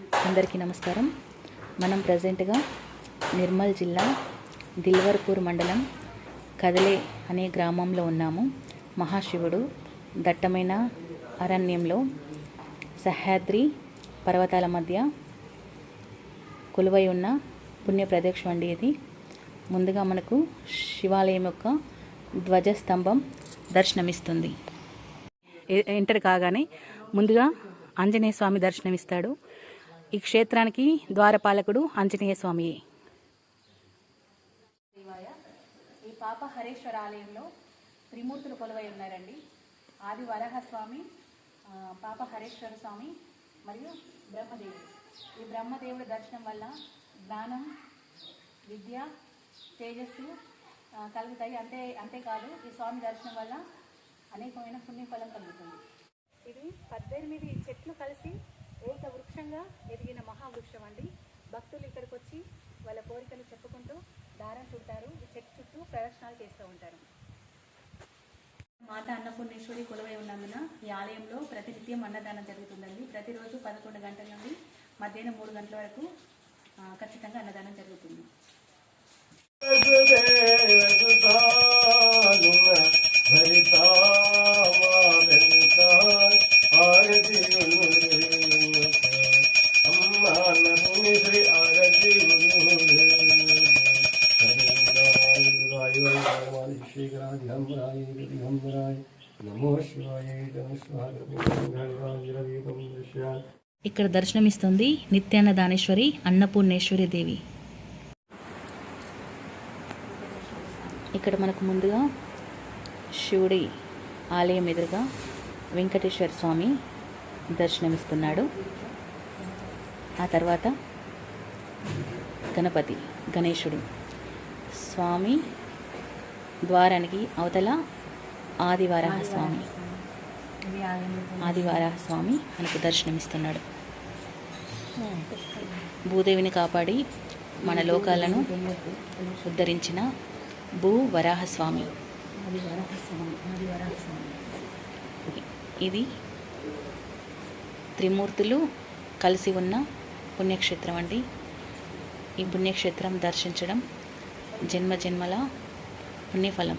అందరికీ నమస్కారం. మనం ప్రజెంట్గా నిర్మల్ జిల్లా దిల్వర్పూర్ మండలం కదలే అనే గ్రామంలో ఉన్నాము. మహాశివుడు దట్టమైన అరణ్యంలో సహ్యాద్రి పర్వతాల మధ్య కొలువై ఉన్న పుణ్య ప్రదేశం అండి ఇది. ముందుగా మనకు శివాలయం యొక్క ధ్వజస్తంభం దర్శనమిస్తుంది. ఎంటర్ కాగానే ముందుగా ఆంజనేయ స్వామి దర్శనమిస్తాడు. ఈ క్షేత్రానికి ద్వారపాలకుడు ఆంజనేయ స్వామి. ఈ పాప హరేశ్వర ఆలయంలో త్రిమూర్తులు కొలువై ఉన్నారండి. ఆది వరాహస్వామి పాప హరేశ్వర స్వామి మరియు బ్రహ్మదేవుడు. ఈ బ్రహ్మదేవుడి దర్శనం వల్ల జ్ఞానం విద్య తేజస్సు కలుగుతాయి. అంతే అంతేకాదు ఈ స్వామి దర్శనం వల్ల అనేకమైన పుణ్యఫలం కలుగుతుంది. ఇది పద్దెనిమిది చెట్లు కలిసి ఏక వృక్షంగా ఎదిగిన మహావృక్షం అండి. భక్తులు ఇక్కడికి వచ్చి వాళ్ళ కోరికలు చెప్పుకుంటూ దారం చుట్టారు ఈ చెట్టు చుట్టూ ప్రదర్శనలు చేస్తూ ఉంటారు. మాత అన్నపూర్ణేశ్వరి కొలువై ఉన్నందున ఈ ఆలయంలో ప్రతినిత్యం అన్నదానం జరుగుతుందండి. ప్రతిరోజు పదకొండు గంటల నుండి మధ్యాహ్నం మూడు గంటల వరకు ఖచ్చితంగా అన్నదానం జరుగుతుంది. ఇక్కడ దర్శనమిస్తుంది నిత్యాన్న దానేశ్వరి అన్నపూర్ణేశ్వరి దేవి. ఇక్కడ మనకు ముందుగా శివుడి ఆలయం ఎదురుగా వెంకటేశ్వర స్వామి దర్శనమిస్తున్నాడు. ఆ తర్వాత గణపతి గణేశుడు. స్వామి ద్వారానికి అవతల ఆదివార స్వామి. ఆదివారాహ స్వామి మనకు దర్శనమిస్తున్నాడు. భూదేవిని కాపాడి మన లోకాలను ఉద్ధరించిన భూ వరాహస్వామి ఇది త్రిమూర్తులు కలిసి ఉన్న పుణ్యక్షేత్రం అండి. ఈ పుణ్యక్షేత్రం దర్శించడం జన్మ జన్మల పుణ్యఫలం.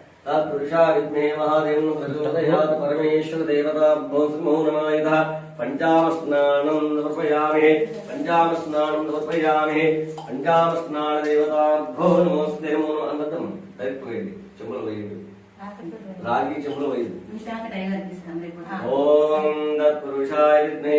तत्पुरुषा विद्महे महादेवं प्रचोदयात् परमेश्वर देवताभ्यो नमो नमायुधः पञ्चामस्नानं समर्पयामहे पञ्चामस्नानं समर्पयामहे पञ्चामस्नानदेवताभ्यो नमोऽस्ते नमो नमः అన్నదం డైరెక్ట్ వేయండి చెంబులు వేయండి రాగి చెంబులు వేయండి ఓం తత్పురుషాయ విద్మే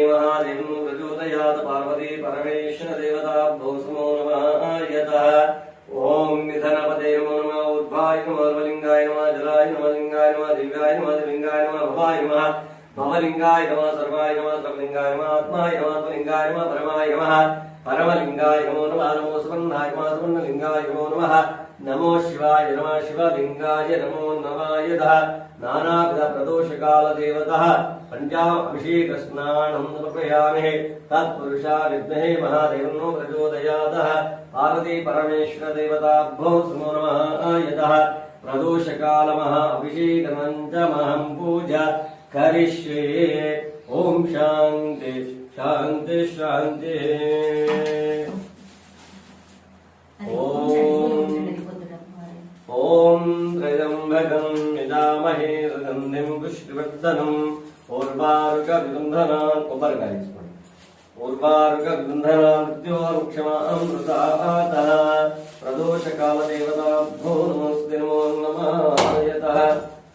పరమలింగాయ నమో నమః నమో సువర్ణాయ నమః సువర్ణలింగాయ నమో నమః నమో శివాయ నమః శివలింగాయ నమో నమాయ నానావిధ ప్రదోషకాల దేవతః పంచాభిషేక స్నానం సమర్పయామి తత్పురుషా విద్మహే మహాదేవో ప్రచోదయాతః పార్వతీ పరమేశ్వర దేవతాభ్యో నమో నమః ప్రదోషకాల మహా అభిషేకమంచమహం పూజ కరిష్యే ఓం శాంతి శాంతి శాంతి ఓం ఓం త్రయంబకం యజామహే సుగంధిం పుష్టివర్ధనం పూర్వారుక విబంధనాన్ కొబ్బరికాయ తీసుకోండి పూర్వారుక విబంధనాన్ మృత్యోరుక్షమామృతాత ప్రదోషకాల దేవతాభ్యో నమస్తే నమో నమాయత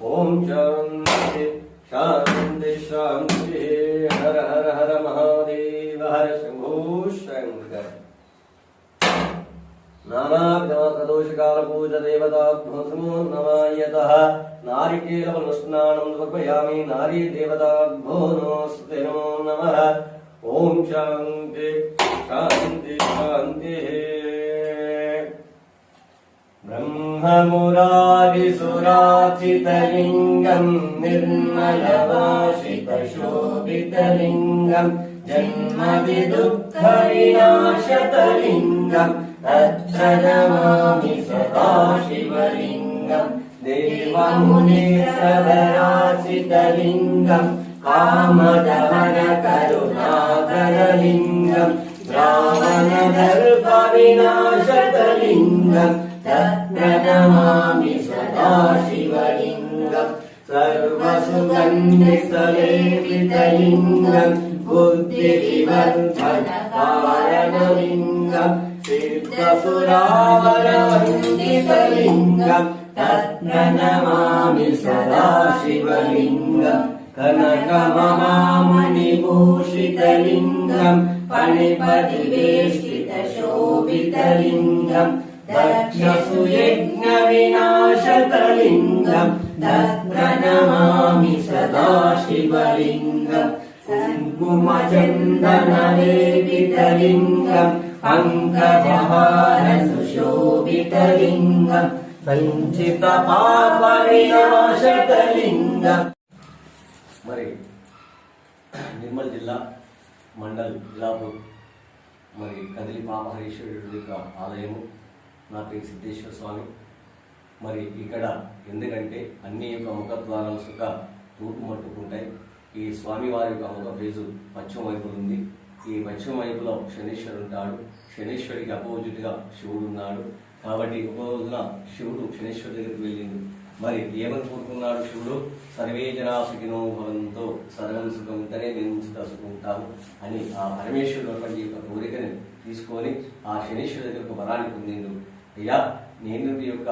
ఓం శాంతి శాంతి శాంతి హర హర హర మహాదేవ హర శంభో శంకర నానావిధమకదోషకాల పూజ దేవతాభ్యో నమాయత నారికేలవనుష్ణానం సమర్పయామి నారీ దేవతాభ్యో నమస్తే నమో నమ ఓం శాంతి శాంతి శాంతి ब्रह्ममुरारिसुराचितलिङ्गम् निर्मलवासितशोभितलिङ्गम् जन्मविदुःखविनाशतलिङ्गम् रक्षणमामि सदा शिवलिङ्गम्। देवमुनिसदराचितलिङ्गम् मुने सदराशितलिङ्गम् कामदमनकरुणाधरलिङ्गम् ब्राह्मण गर्भविनाशकलिङ्गम् रमामि सदा शिवलिङ्गम्। सर्वसुगन्धि सलेतलिङ्गम् सिद्धसुरावरवन्दितलिङ्गम् तत्र नमामि सदा शिवलिङ्गम् कनकममामणिभूषितलिङ्गम् फणिपतिवेष्टितशोभितलिङ्गम् दक्षसुयज्ञविनाशतलिङ्गम् तत्र नमामि सदा शिवलिङ्गम् कुङ्कुमचन्दनलेपितलिङ्गम् पङ्कजहारसुशोभितलिङ्गम् सञ्चितपापविनाशतलिङ्गम् మరి నిర్మల్ జిల్లా మండల్ ఇలాపూర్ మరి కదిలి పాపహరీశ్వరుడి యొక్క ఆలయము నా పేరు సిద్ధేశ్వర స్వామి మరి ఇక్కడ ఎందుకంటే అన్ని యొక్క ముఖద్వారాలు సుఖ తూర్పు మట్టుకుంటాయి ఈ స్వామి వారి యొక్క ముఖ ఫేజు పశ్చిమ వైపున ఉంది ఈ పశ్చిమ వైపులో శనీశ్వరుడు ఉంటాడు శనీశ్వరికి అపోజిట్గా శివుడు ఉన్నాడు కాబట్టి ఉపరోజున రోజున శివుడు శనీశ్వరుడి దగ్గరికి వెళ్ళిండు. మరి ఏమని కోరుకున్నాడు శివుడు? సర్వే జనా భవంతో సర్వం సుఖం మేము సుఖ అని ఆ పరమేశ్వరుడు అటువంటి యొక్క కోరికని తీసుకొని ఆ శనీశ్వరుడి దగ్గర ఒక వరాన్ని పొందిండు. అయ్యా నేను యొక్క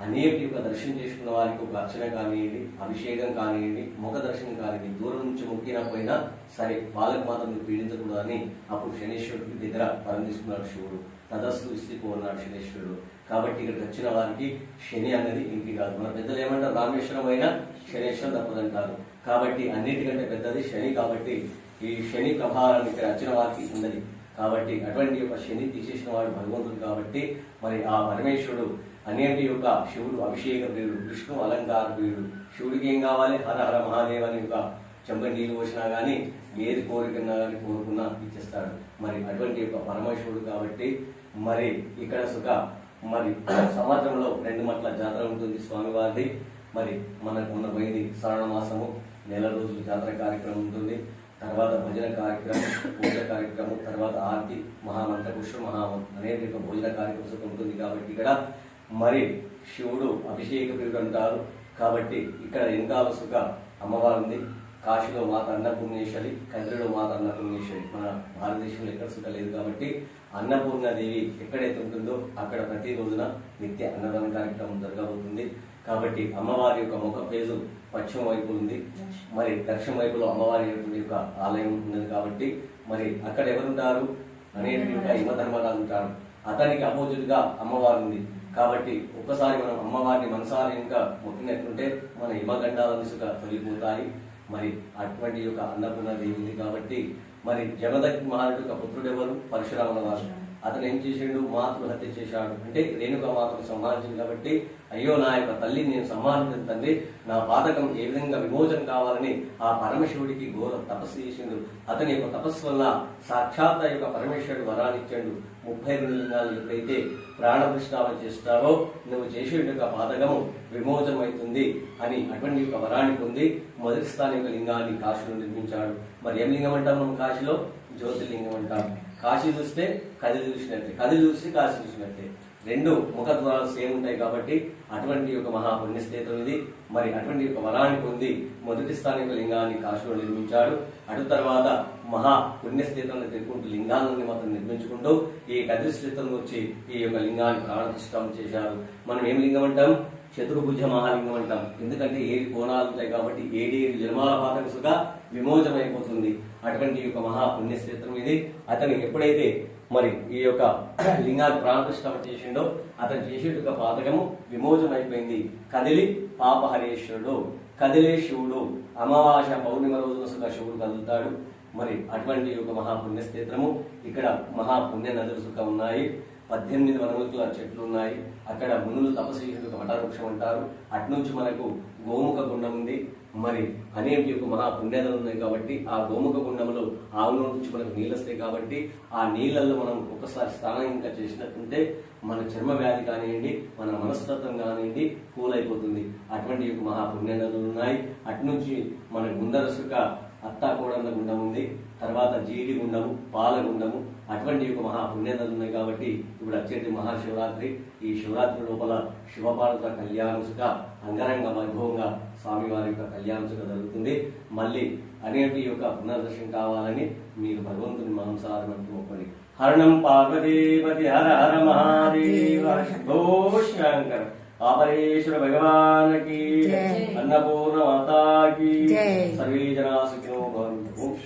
అనేక యొక్క దర్శనం చేసుకున్న వారికి ఒక అర్చన కానివ్వండి అభిషేకం కానివ్వండి ముఖ దర్శనం కానివ్వండి దూరం నుంచి మొక్కినపోయినా సరే వాళ్ళకి మాత్రం నువ్వు అప్పుడు శనేశ్వరుడికి దగ్గర పరం తీసుకున్నాడు శివుడు. తదస్సు ఇస్తిపో ఉన్నాడు శనేశ్వరుడు. కాబట్టి ఇక్కడికి వచ్చిన వారికి శని అన్నది ఇంటి కాదు. మన పెద్దలు ఏమంటారు? రామేశ్వరం అయినా శనేశ్వరం తప్పదంటారు. కాబట్టి అన్నిటికంటే పెద్దది శని. కాబట్టి ఈ శని ప్రభావాన్ని ఇక్కడ వచ్చిన వారికి ఉన్నది. కాబట్టి అటువంటి యొక్క శని తీసేసిన వాడు భగవంతుడు కాబట్టి మరి ఆ పరమేశ్వరుడు అనేటి యొక్క శివుడు అభిషేక ప్రియుడు విష్ణు అలంకార ప్రియుడు. శివుడికి ఏం కావాలి? హర హర మహాదేవ్ అని ఒక చెంబ నీళ్ళు పోసినా కానీ ఏది కోరికన్నా కానీ కోరుకున్నా ఇచ్చేస్తాడు. మరి అటువంటి యొక్క పరమేశ్వరుడు కాబట్టి మరి ఇక్కడ సుఖ మరి సంవత్సరంలో రెండు మట్ల జాతర ఉంటుంది స్వామివారిది. మరి మనకు ఉన్న పోయింది శ్రావణమాసము నెల రోజులు జాతర కార్యక్రమం ఉంటుంది. తర్వాత భజన కార్యక్రమం పూజ కార్యక్రమం తర్వాత ఆర్తి మహామంత్ర పుష్ప మహామం అనేది ఒక భోజన కార్యక్రమం ఉంటుంది కాబట్టి ఇక్కడ మరి శివుడు అభిషేక ప్రియుడు అంటారు కాబట్టి ఇక్కడ వెనకాల సుఖ అమ్మవారు ఉంది కాశీలో మాత అన్నపూర్ణేశ్వరి కదిరిలో మాత అన్నపూర్ణేశ్వరి. మన భారతదేశంలో ఎక్కడ సుఖ లేదు కాబట్టి అన్నపూర్ణదేవి ఎక్కడైతే ఉంటుందో అక్కడ ప్రతి రోజున నిత్య అన్నదాన కార్యక్రమం జరగబోతుంది. కాబట్టి అమ్మవారి యొక్క ముఖ ఫేజు పశ్చిమ వైపు ఉంది. మరి దక్షిణ వైపులో అమ్మవారి యొక్క ఆలయం ఉన్నది కాబట్టి మరి అక్కడ ఎవరుంటారు? అనేటువంటి హిమధర్మరాజు ఉంటారు. అతనికి అపోజిట్గా అమ్మవారు ఉంది కాబట్టి ఒక్కసారి మనం అమ్మవారిని మనసారి ఇంకా మొక్కినట్టుంటే మన హిమగండాల సుఖ తొలిపోతాయి మరి అటువంటి యొక్క అన్నపూర్ణ దేవి ఉంది కాబట్టి మరి జగదగ్ని మహారాజు యొక్క పుత్రుడు ఎవరు పరశురాముల వారు. అతను ఏం చేసిండు మాతృహత్య చేశాడు. అంటే రేణుక మాతను సంహరించింది కాబట్టి అయ్యో నా యొక్క తల్లి నేను సంహరించిన తండ్రి నా పాతకం ఏ విధంగా విమోచన కావాలని ఆ పరమశివుడికి ఘోర తపస్సు చేసిండు. అతని యొక్క తపస్సు వల్ల సాక్షాత్ యొక్క పరమేశ్వరుడు వరాన్ని ఇచ్చాడు. ముప్పై రెండు లింగాలు ఎప్పుడైతే ప్రాణప్రతిష్ఠాపన చేస్తావో నువ్వు చేసే యొక్క పాతకము విమోచనమవుతుంది అని అటువంటి యొక్క వరాన్ని పొంది మొదటి స్థానం యొక్క లింగాన్ని కాశీలో నిర్మించాడు. మరి ఏం లింగం అంటాం మనం కాశీలో? జ్యోతిర్లింగం అంటాం. కాశీ చూస్తే కదిలి చూసినట్టే కదిలి చూస్తే కాశీ చూసినట్టే. రెండు ముఖద్వారాలు సేమ్ ఉంటాయి కాబట్టి అటువంటి యొక్క మహా ఇది. మరి అటువంటి యొక్క వరాన్ని పొంది మొదటి స్థానం యొక్క లింగాన్ని కాశీలో నిర్మించాడు. అటు తర్వాత మహా పుణ్యస్థితంలో తిరుగుకుంటూ లింగాలని మాత్రం నిర్మించుకుంటూ ఈ కదిరి స్థితం వచ్చి ఈ యొక్క లింగాన్ని ప్రాణప్రతిష్ఠం చేశారు. మనం ఏం లింగం అంటాం? చతుర్భుజ మహాలింగం అంటాం ఎందుకంటే ఏడు కోణాలు ఉంటాయి కాబట్టి ఏడి ఏడు జన్మాల పాతకసుగా విమోచనమైపోతుంది అటువంటి యొక్క మహా పుణ్యక్షేత్రం ఇది. అతను ఎప్పుడైతే మరి ఈ యొక్క లింగాన్ని ప్రాణప్రతిష్ఠ చేసిండో అతను చేసే యొక్క పాతకము విమోచనమైపోయింది కదిలి పాపహరేశ్వరుడు. కదిలే శివుడు. అమావాస పౌర్ణిమ రోజున సుఖ శివుడు కదులుతాడు. మరి అటువంటి యొక్క మహాపుణ్య క్షేత్రము ఇక్కడ మహాపుణ్య నదులు సుఖ ఉన్నాయి పద్దెనిమిది వనముల చెట్లు ఉన్నాయి అక్కడ మునులు తపశీలకు చేసిన అంటారు. అట్నుంచి మనకు గోముఖ గుండం ఉంది. మరి అనేక యొక్క మహాపుణ్యాలు ఉన్నాయి కాబట్టి ఆ గోముఖ గుండంలో ఆవుల నుంచి మనకు నీళ్ళు వస్తాయి కాబట్టి ఆ నీళ్ళల్లో మనం ఒకసారి స్నానం ఇంకా చేసినట్టుంటే మన చర్మ వ్యాధి కానివ్వండి మన మనస్తత్వం కానివ్వండి కూల్ అయిపోతుంది అటువంటి యొక్క మహాపుణ్యాలు ఉన్నాయి. అట్నుంచి మన గుందరసుక అత్తాకోడళ్ళ గుండం ఉంది. తర్వాత జీడి గుండము పాలగుండము అటువంటి యొక్క మహాపుణ్యాలు ఉన్నాయి కాబట్టి ఇప్పుడు వచ్చేది మహాశివరాత్రి. ఈ శివరాత్రి లోపల శివపార్వత కళ్యాణసుక అంగరంగ వైభవంగా స్వామివారి యొక్క కళ్యాణసుక జరుగుతుంది. మళ్ళీ అనేటి యొక్క పునర్దర్శనం కావాలని మీరు భగవంతుని మాంసాహారం అంటూ హరణం పార్వతీపతి హర హర మహాదేవ శంకర్. ఆపరేశ్వర భగవానకి. అన్నపూర్ణ మాతాకి. సర్వే జనా సుఖినో భవంతు.